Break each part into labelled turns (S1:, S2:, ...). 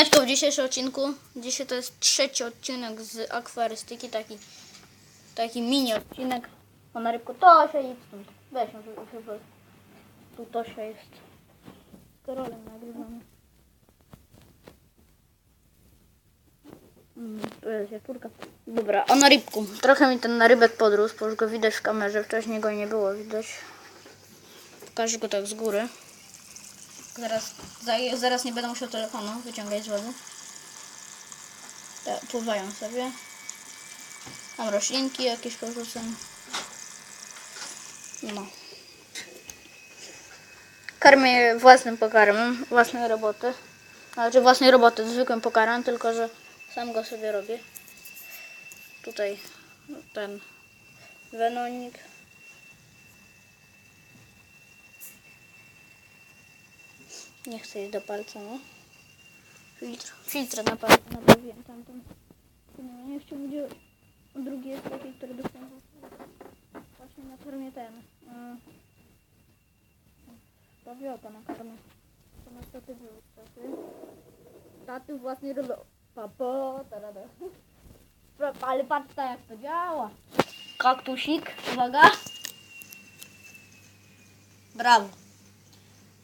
S1: Siemaneczko w dzisiejszym odcinku. Dzisiaj to jest trzeci odcinek z akwarystyki, taki, taki mini odcinek. O na rybku Tosia i stąd. Weź tu chyba. Tu Tosia jest. Karolem nagrywamy. Mm, tu jest. Dobra, o na rybku. Trochę mi ten narybek podrósł, bo już go widać w kamerze. Wcześniej go nie było widać. Pokażę go tak z góry. Zaraz, za- zaraz nie będę musiał telefonu wyciągać z wody. Tak, pływają sobie. Tam roślinki jakieś porzucam. No. Karmię je własnym pokarmem, własnej roboty. Znaczy własnej roboty, zwykłym pokarmem, tylko że sam go sobie robię. Tutaj ten wenonik. Nie chcę iść do palca, no. Filtr. Filtr na palcu naprawiłem tamten. Nie, nie chciał mi działać. Drugi jest taki, który dostałem właśnie na formie ten. Yy, Pawiota na karmę. To na staty. Statyw własnej robo. Papo, tarada. Ale patrz ta, jak to działa. Kaktusik, uwaga. Brawo.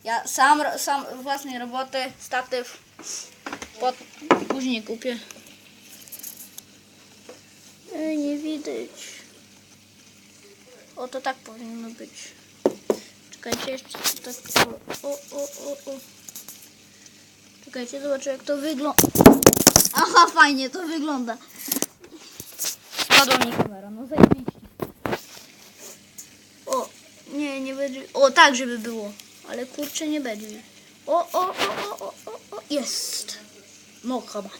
S1: Ja sam, sam własnej roboty, statyw, pod, później kupię. Ej, nie widać. O, to tak powinno być. Czekajcie, jeszcze tak. O, o, o, o, o. Czekajcie, zobaczę jak to wygląda. Aha, fajnie to wygląda. Spadła mi kamera, no zajebiście. O, nie, nie będzie. O, tak, żeby było. Ale kurczę, nie będzie. O, o, o, o, o, o, jest. Kaban.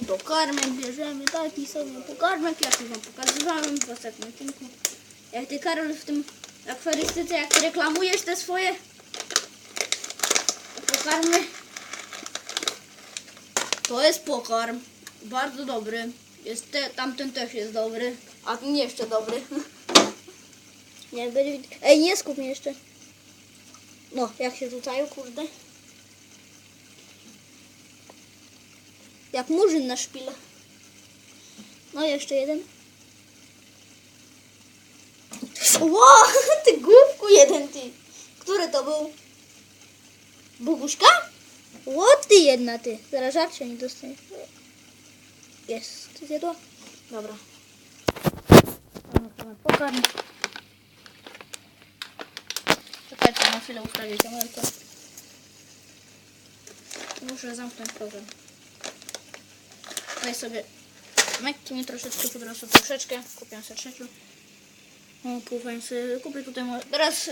S1: I pokarmek bierzemy, taki sobie pokarmek, jak już wam pokazywałem w ostatnim odcinku. Jak ty, Karol, w tym akwarystyce, jak reklamujesz te swoje pokarmy, to jest pokarm. Bardzo dobry. Jest te, tamten też jest dobry. A ten jeszcze dobry. Nie będzie. Ej, nie skup mnie jeszcze. No, jak się rzucają, kurde. Jak murzyn na szpilę. No, jeszcze jeden. Ło, ty głupku jeden, ty. Który to był? Boguśka? Ło, ty jedna, ty. Zaraz żarcia nie dostaniesz. Jest. Zjadła? Dobra. Czekajcie, na chwilę ustawię kamerkę. Muszę zamknąć program. Tutaj sobie mekki mi troszeczkę podrosły, troszeczkę. Kupię sobie trzecią. O, pływając sobie. Kupię tutaj może... Teraz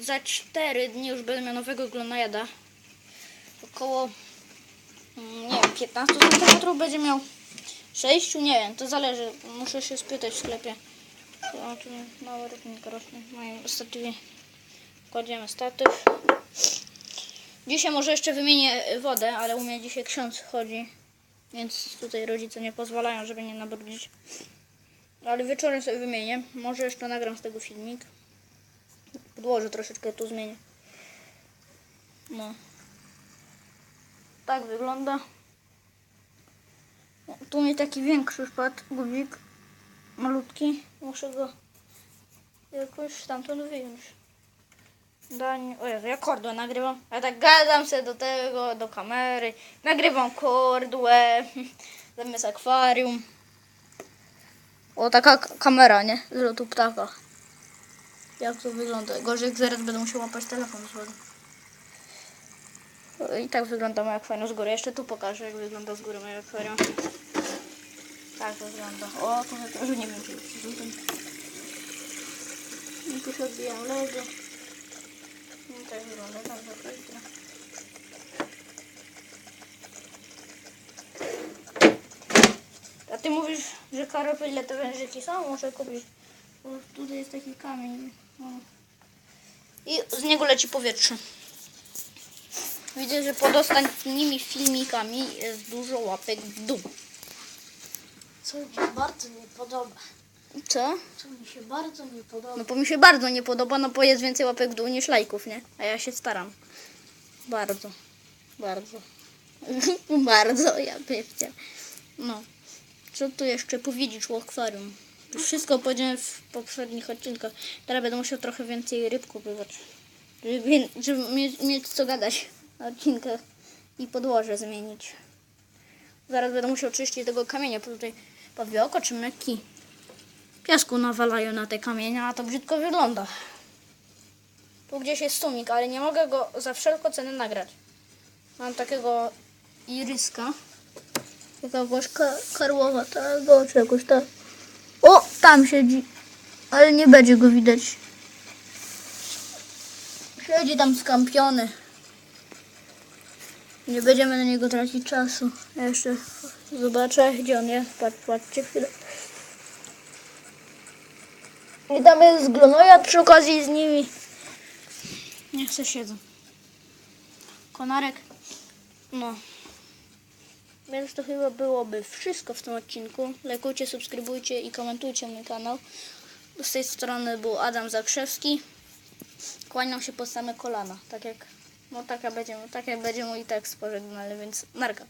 S1: za 4 dni już będę miał nowego glonajada. Około mm, nie wiem, 15 cm będzie miał 6, nie wiem, to zależy. Muszę się spytać w sklepie. O, tu małe rybnika rośnie. Mają statywie. Kładziemy statyw. Dzisiaj może jeszcze wymienię wodę, ale u mnie dzisiaj ksiądz chodzi. Więc tutaj rodzice nie pozwalają, żeby nie nabrudzić. Ale wieczorem sobie wymienię. Może jeszcze nagram z tego filmik. Podłożę troszeczkę, tu zmienię. No. Tak wygląda. O, Tu mi taki większy wpadł guzik. Malutki. Muszę go jakoś stamtąd wyjąć. Dań... O ja kordłę nagrywam. Ja tak gadam sobie do tego, do kamery. Nagrywam kordłę. Zamiast akwarium. O, taka kamera, nie? Z lotu ptaka. Jak to wygląda? Gorzej, jak zaraz będę musiał łapać telefon z wody. I tak wygląda moje akwarium z góry. Jeszcze tu pokażę, jak wygląda z góry moje akwarium. Tak wygląda. O, tu nie wiem, czy jest tutaj. I tu się odbijam logo. Tak wygląda za filtra. A ty mówisz, że Karol, ile te wężyki są? Muszę kupić. Bo tutaj jest taki kamień. No. I z niego leci powietrze. Widzę, że pod ostatnimi filmikami jest dużo łapek w dół. Co mi bardzo nie podoba. Co?
S2: Co mi się bardzo nie podoba.
S1: No bo mi się bardzo nie podoba, no bo jest więcej łapek w dół niż lajków, nie? A ja się staram. Bardzo. Bardzo. bardzo, ja pewnie. No. Co tu jeszcze powiedzieć o akwarium? Wszystko powiedziałem w poprzednich odcinkach. Teraz będę musiał trochę więcej ryb kupować. Żeby, żeby mieć, mieć co gadać na odcinkach i podłoże zmienić. Zaraz będę musiał czyścić tego kamienia, bo tutaj pawioko czy myki piasku nawalają na te kamienie, a to brzydko wygląda. Tu gdzieś jest sumik, ale nie mogę go za wszelką cenę nagrać. Mam takiego iryska. Taka błaszka karłowa, tego czegoś tak. O, tam siedzi. Ale nie będzie go widać. Siedzi tam skampiony. Nie będziemy na niego tracić czasu. Ja jeszcze zobaczę, gdzie on jest. Patrz, patrzcie chwilę. I tam jest glonoja przy okazji z nimi. Niech se siedzą. Konarek. No. Więc to chyba byłoby wszystko w tym odcinku. Lajkujcie, subskrybujcie i komentujcie mój kanał. Z tej strony był Adam Zakrzewski. Kłaniam się po same kolana. Tak jak, no taka będzie, tak jak będzie mój tekst pożegnalny, więc narka.